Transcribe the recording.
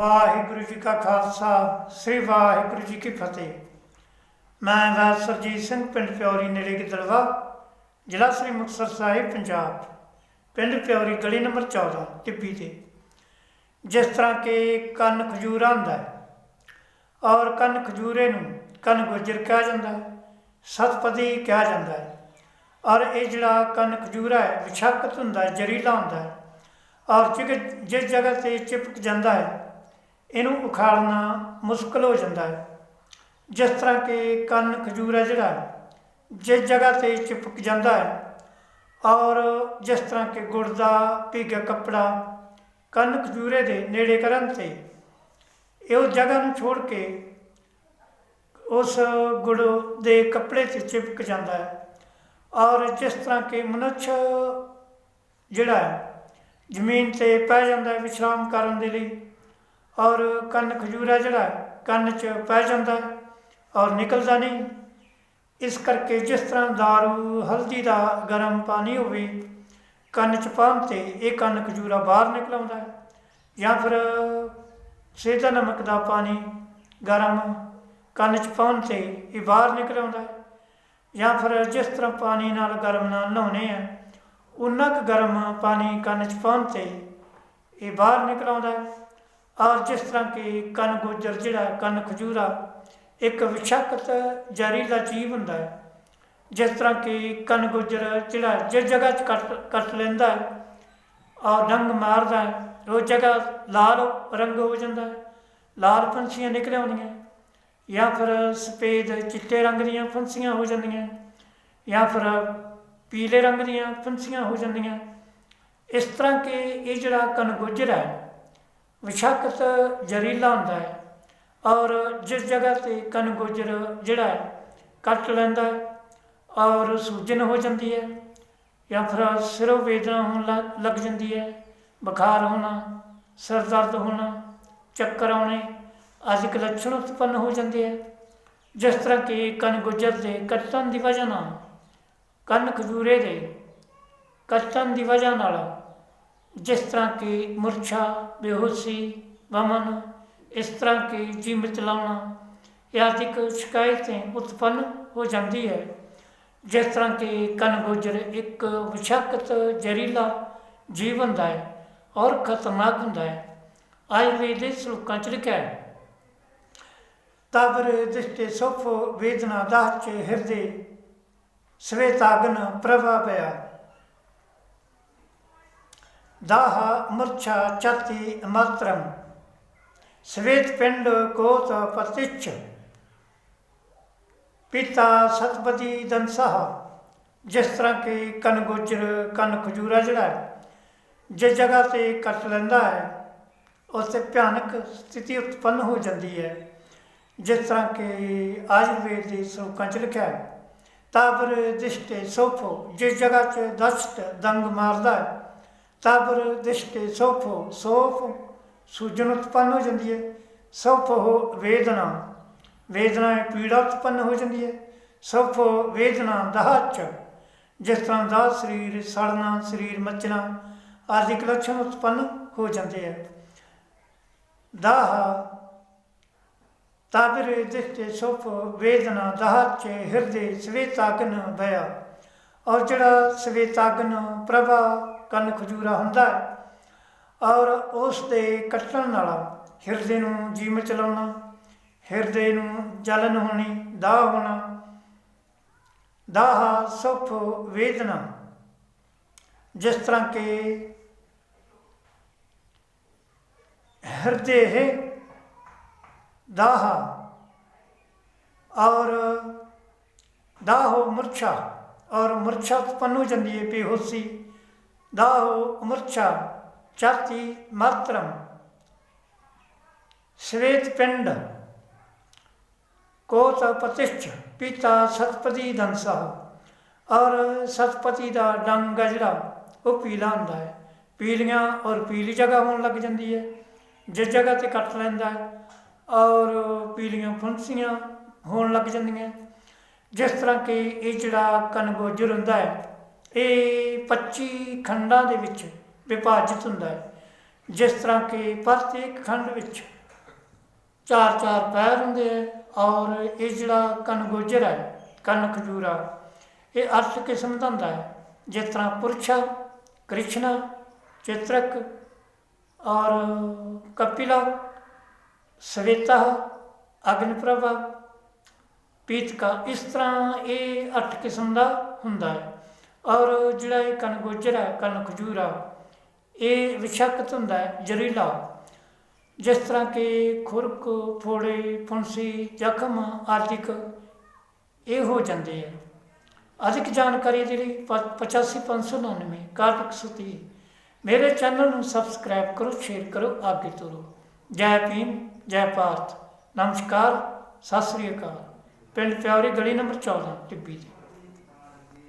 ਵਾਹਿਗੁਰੂ ਜੀ ਕਾ ਖਾਲਸਾ, ਸ੍ਰੀ ਵਾਹਿਗੁਰੂ ਜੀ ਕੀ ਫਤਿਹ। ਮੈਂ ਵਾ ਸਿੰਘ, ਪਿੰਡ ਪਿਉਰੀ ਨੇੜੇ ਗਿੱਦੜਵਾ, ਜ਼ਿਲ੍ਹਾ ਸ੍ਰੀ ਮੁਕਤਸਰ ਸਾਹਿਬ, ਪੰਜਾਬ। ਪਿੰਡ ਪਿਉਰੀ ਗਲੀ ਨੰਬਰ 14 ਟਿੱਬੀ ਤੇ। ਜਿਸ ਤਰ੍ਹਾਂ ਕਿ ਕੰਨ ਖਜੂਰਾ ਹੁੰਦਾ ਹੈ, ਔਰ ਕੰਨ ਖਜੂਰੇ ਨੂੰ ਕੰਨ ਗੁਜਰ ਕਿਹਾ ਜਾਂਦਾ ਹੈ, ਸਤਪਦੀ ਕਿਹਾ ਜਾਂਦਾ ਹੈ। ਔਰ ਇਹ ਜਿਹੜਾ ਕੰਨ ਖਜੂਰਾ ਹੈ ਵਿਸ਼ਾਕਤ ਹੁੰਦਾ ਹੈ ਜ਼ਹਿਰੀਲਾ ਹੁੰਦਾ ਹੈ, ਔਰ ਜਿਗ- ਜਿਸ ਜਗ੍ਹਾ ਤੇ ਚਿਪਕ ਜਾਂਦਾ ਹੈ ਇਹਨੂੰ ਉਖਾੜਨਾ ਮੁਸ਼ਕਲ ਹੋ ਜਾਂਦਾ ਹੈ। ਜਿਸ ਤਰ੍ਹਾਂ ਕਿ ਕੰਨ ਖਜੂਰ ਹੈ ਜਿਹੜਾ, ਜਿਸ ਜਗ੍ਹਾ ਤੇ ਚਿਪਕ ਜਾਂਦਾ ਹੈ ਔਰ ਜਿਸ ਤਰ੍ਹਾਂ ਕਿ ਗੁੜ ਦਾ ਭੀਗਾ ਕੱਪੜਾ ਕੰਨ ਖਜੂਰੇ ਦੇ ਨੇੜੇ ਕਰਨ ਤੇ, ਇਹ ਉਸ ਜਗ੍ਹਾ ਨੂੰ ਛੋੜ ਕੇ ਉਸ ਗੁੜ ਦੇ ਕੱਪੜੇ ਤੇ ਚਿਪਕ ਜਾਂਦਾ ਹੈ ਔਰ ਜਿਸ ਤਰ੍ਹਾਂ ਕਿ ਮਨੁੱਖ ਜਿਹੜਾ ਜ਼ਮੀਨ ਤੇ ਪੈ ਜਾਂਦਾ ਹੈ ਵਿਸ਼ਰਾਮ ਕਰਨ ਦੇ ਲਈ ਔਰ ਕੰਨ ਖਜੂਰਾ ਜਿਹੜਾ ਕੰਨ 'ਚ ਪੈ ਜਾਂਦਾ ਔਰ ਨਿਕਲਦਾ ਨਹੀਂ। ਇਸ ਕਰਕੇ ਜਿਸ ਤਰ੍ਹਾਂ दारू ਹਲਦੀ ਦਾ ਗਰਮ ਪਾਣੀ ਹੋਵੇ, ਕੰਨ 'ਚ ਪਾਉਣ ਤੇ ਇਹ ਕੰਨ ਖਜੂਰਾ ਬਾਹਰ ਨਿਕਲ ਆਉਂਦਾ ਹੈ। ਜਾਂ ਫਿਰ ਸੇਦਾ ਨਮਕ ਦਾ ਪਾਣੀ ਗਰਮ ਕੰਨ 'ਚ ਪਾਉਣ ਤੇ ਇਹ ਬਾਹਰ ਨਿਕਲ ਆਉਂਦਾ ਹੈ। ਜਾਂ ਫਿਰ ਜਿਸ ਤਰ੍ਹਾਂ ਪਾਣੀ ਨਾਲ ਗਰਮ ਨਾਲ ਨਹਾਉਣੇ ਆ ਉਨਾ ਕੁ ਗਰਮ ਪਾਣੀ ਕੰਨ 'ਚ ਪਾਉਣ ਤੇ ਇਹ ਬਾਹਰ ਨਿਕਲ ਆਉਂਦਾ ਹੈ। ਔਰ ਜਿਸ ਤਰ੍ਹਾਂ ਕਿ ਕੰਨ ਗੋਜਰ ਜਿਹੜਾ, ਕੰਨ ਖਜੂਰਾ, ਇੱਕ ਵਿਸ਼ਕਤ ਜ਼ਹਿਰੀਲਾ ਜੀਵ ਹੁੰਦਾ ਹੈ, ਜਿਸ ਤਰ੍ਹਾਂ ਕਿ ਕੰਨ ਗੋਜਰ ਜਿਹੜਾ ਜਿਸ ਜਗ੍ਹਾ 'ਚ ਕੱਟ ਕੱਟ ਲੈਂਦਾ ਹੈ, ਔਰ ਡੰਗ ਮਾਰਦਾ ਹੈ, ਉਹ ਜਗ੍ਹਾ ਲਾਲ ਰੰਗ ਹੋ ਜਾਂਦਾ ਹੈ, ਲਾਲ ਪੰਛੀਆਂ ਨਿਕਲ ਆਉਂਦੀਆਂ ਜਾਂ ਫਿਰ ਸਫੇਦ ਚਿੱਟੇ ਰੰਗ ਦੀਆਂ ਪੰਛੀਆਂ ਹੋ ਜਾਂਦੀਆਂ ਜਾਂ ਫਿਰ ਪੀਲੇ ਰੰਗ ਦੀਆਂ ਪੰਛੀਆਂ ਹੋ ਜਾਂਦੀਆਂ ਇਸ ਤਰ੍ਹਾਂ ਕਿ ਇਹ ਜਿਹੜਾ ਕਨਗੁਜਰ ਹੈ ਵਿਸ਼ਾਕਤ ਜ਼ਹਿਰੀਲਾ ਹੁੰਦਾ ਹੈ ਔਰ ਜਿਸ ਜਗ੍ਹਾ ਤੇ ਕਨਗੁਜਰ ਜਿਹੜਾ ਹੈ, ਕੱਟ ਲੈਂਦਾ ਹੈ ਔਰ ਸੂਜਨ ਹੋ ਜਾਂਦੀ ਹੈ ਜਾਂ ਫਿਰ ਸਿਰੋਂ ਵੇਦਨਾ ਹੋਣ ਲੱਗ- ਲੱਗ ਜਾਂਦੀ ਹੈ, ਬੁਖਾਰ ਹੋਣਾ, ਸਿਰ ਦਰਦ ਹੋਣਾ, ਚੱਕਰ ਆਉਣੇ, ਆਦਿਕ ਲੱਛਣ ਉਤਪੰਨ ਹੋ ਜਾਂਦੇ ਹੈ। ਜਿਸ ਤਰ੍ਹਾਂ ਕਿ ਕੰਨ ਗੁੱਜਰ ਦੇ ਕੱਟਣ ਦੀ ਵਜ੍ਹਾ ਨਾਲ, ਕੰਨ ਖਜੂਰੇ ਦੇ ਕੱਟਣ ਦੀ ਵਜ੍ਹਾ ਨਾਲ ਜਿਸ ਤਰ੍ਹਾਂ ਕਿ ਮੁਰਛਾ ਬੇਹੋਸ਼ੀ, ਵਮਨ, ਇਸ ਤਰ੍ਹਾਂ ਕਿ ਜੀਵ ਚਲਾਉਣਾ, ਇਹ ਆਦਿਕ ਸ਼ਿਕਾਇਤਾਂ ਉਤਪੰਨ ਹੋ ਜਾਂਦੀ ਹੈ। ਜਿਸ ਤਰ੍ਹਾਂ ਕਿ ਕੰਨ ਗੁੱਜਰ ਇੱਕ ਵਿਸ਼ਾਕਤ ਜ਼ਹਿਰੀਲਾ ਜੀਵ ਹੁੰਦਾ ਹੈ ਔਰ ਖਤਰਨਾਕ ਹੁੰਦਾ ਹੈ। ਆਯੁਰਵੇਦ ਦੇ ਸ਼ਲੋਕਾਂ ਚ ਲਿਖਿਆ ਹੈ ਤਬਰ ਦਿਸ਼ਟੇ ਸੁਖ ਵੇਦਨਾ ਦਾਚ ਹਿਰਦੇ, ਸਵੇਤਾਗਨ ਪ੍ਰਭਾ ਪਿਆ ਦਾਹ ਮਰਛਾ ਚਤੀ ਮਾਤਰਮ ਸਵੇਤ ਪਿੰਡ ਕੋਤ ਪਤਿච්ਛ ਪਿਤਾ ਸਤਪਤੀ ਦੰਸਹ। ਜਿਸ ਤਰ੍ਹਾਂ ਕਿ ਕਨ ਗੁਜਰ ਕਨ ਖਜੂਰਾ ਜਿਹੜਾ ਹੈ, ਜਿਸ ਜਗ੍ਹਾ ਤੇ ਕੱਟ ਲੈਂਦਾ ਹੈ, ਉੱਥੇ ਭਿਆਨਕ ਸਥਿਤੀ ਉਤਪੰਨ ਹੋ ਜਾਂਦੀ ਹੈ। ਜਿਸ ਤਰ੍ਹਾਂ ਕਿ ਆਯੁਰਵੇਦ ਦੇ ਸ਼ਲੋਕਾਂ 'ਚ ਲਿਖਿਆ ਹੈ ਤਾਬਰ ਦਿਸ਼ਟੇ ਸੋਫੋ, ਜਿਸ ਜਗ੍ਹਾ 'ਚ ਦਸਤ ਦੰਗ ਮਾਰਦਾ ਹੈ ਤਾਬਰ ਦਿਸ਼ਟੇ ਸੋਫੋ, ਸੋਫ, ਸੂਜਨ ਉਤਪੰਨ ਹੋ ਜਾਂਦੀ ਹੈ। ਸੋਫੋ ਵੇਦਨਾ ਵੇਦਨਾ ਹੈ ਪੀੜਾ ਉਤਪੰਨ ਹੋ ਜਾਂਦੀ ਹੈ। ਸੋਫੋ ਵੇਦਨਾ ਦਹਾਚ, ਜਿਸ ਤਰ੍ਹਾਂ ਦਾ ਸਰੀਰ ਸੜਨਾ, ਸਰੀਰ ਮੱਚਣਾ ਆਦਿਕ ਲੱਛਣ ਉਤਪੰਨ ਹੋ ਜਾਂਦੇ ਹੈ ਦਾਹ, ਤਾਬਰੇ ਦਿਸਤੇ ਸੁਖ ਵੇਦਨਾ ਦਾਹਚ, ਹਿਰਦੇ ਸਵੇਤਾਗਨ ਭਇਆ। ਔਰ ਜਿਹੜਾ ਸਵੇਤਾਗਨ ਪ੍ਰਭਾ ਕੰਨ ਖਜੂਰਾ ਹੁੰਦਾ ਹੈ ਔਰ ਉਸ ਦੇ ਕੱਟਣ ਨਾਲ ਹਿਰਦੇ ਨੂੰ ਜੀਵ ਚਲਾਉਣਾ ਹਿਰਦੇ ਨੂੰ ਜਲਨ ਹੋਣੀ, ਦਾਹ ਹੋਣਾ, ਦਾਹ ਸੁਖ ਵੇਦਨਾ, ਜਿਸ ਤਰ੍ਹਾਂ ਕਿ ਹਿਰਦੇ ਹੈ, ਦਾਹ ਔਰ ਦਾਹ ਮੁਰਛਾ ਔਰ ਮੁਰਛਾ ਉਤਪੰਨ ਹੋ ਜਾਂਦੀ ਹੈ ਬੇਹੋਸੀ दाहो मूर्छा छाती मात्रम श्वेत पिंड कोत प्रतिष्ठ पिता सतपति धनसा और सतपति ਦਾ ਡੰਗ ਆ ਜਿਹੜਾ ਉਹ ਪੀਲਾ ਹੁੰਦਾ ਹੈ ਪੀਲੀਆਂ ਔਰ ਪੀਲੀ ਜਗ੍ਹਾ ਹੋਣ ਲੱਗ ਜਾਂਦੀ ਹੈ ਜਿਸ ਜਗ੍ਹਾ ਤੇ ਕੱਟ ਲੈਂਦਾ ਹੈ ਔਰ ਪੀਲੀਆਂ ਫੁੰਸੀਆਂ ਹੋਣ ਲੱਗ ਜਾਂਦੀਆਂ ਜਿਸ ਤਰ੍ਹਾਂ ਕਿ ਇਹ ਜਿਹੜਾ ਕਨਗੋਜਰ ਹੁੰਦਾ ਹੈ ਇਹ 25 ਖੰਡਾਂ ਦੇ ਵਿੱਚ ਵਿਭਾਜਿਤ ਹੁੰਦਾ ਹੈ। ਜਿਸ ਤਰ੍ਹਾਂ ਕਿ ਪ੍ਰਤੇਕ ਖੰਡ ਵਿੱਚ ਚਾਰ ਚਾਰ ਪੈਰ ਹੁੰਦੇ ਹੈ ਔਰ ਇਹ ਜਿਹੜਾ ਕਨਗੋਜਰ ਹੈ ਕਨ ਖਜੂਰਾ ਇਹ ਅੱਠ ਕਿਸਮ ਦਾ ਹੁੰਦਾ ਹੈ। ਜਿਸ ਤਰ੍ਹਾਂ ਪੁਰਸ਼ਾ, ਕ੍ਰਿਸ਼ਨਾ, ਚਿਤਰਕ ਔਰ ਕਪਿਲਾ, ਸਵੇਤਾ, ਅਗਨਿਪ੍ਰਭਾ, ਪੀਤਕਾ, ਇਸ ਤਰ੍ਹਾਂ ਇਹ ਅੱਠ ਕਿਸਮ ਦਾ ਹੁੰਦਾ ਹੈ। ਔਰ ਜਿਹੜਾ ਇਹ ਕਨਗੋਜਰ ਹੈ ਕਨ ਖਜੂਰਾ ਇਹ ਵਿਸ਼ਕਤ ਹੁੰਦਾ ਹੈ, ਜ਼ਹਿਰੀਲਾ। ਜਿਸ ਤਰ੍ਹਾਂ ਕਿ ਖੁਰਕ, ਫੋੜੇ, ਫੁੰਸੀ, ਜ਼ਖਮ ਆਦਿਕ ਇਹ ਹੋ ਜਾਂਦੇ ਆ। ਅਧਿਕ ਜਾਣਕਾਰੀ ਦੇ ਲਈ 85599 6130 ਮੇਰੇ ਚੈਨਲ ਨੂੰ ਸਬਸਕ੍ਰਾਈਬ ਕਰੋ, ਸ਼ੇਅਰ ਕਰੋ, ਅੱਗੇ ਤੁਰੋ। ਜੈ ਭੀਮ, ਜੈ ਭਾਰਤ। ਨਮਸਕਾਰ, ਸਤਿ ਸ੍ਰੀ ਅਕਾਲ। ਪਿੰਡ ਪਿਆਰੀ ਗਲੀ ਨੰਬਰ 14 ਟਿੱਬੀ ਦੀ।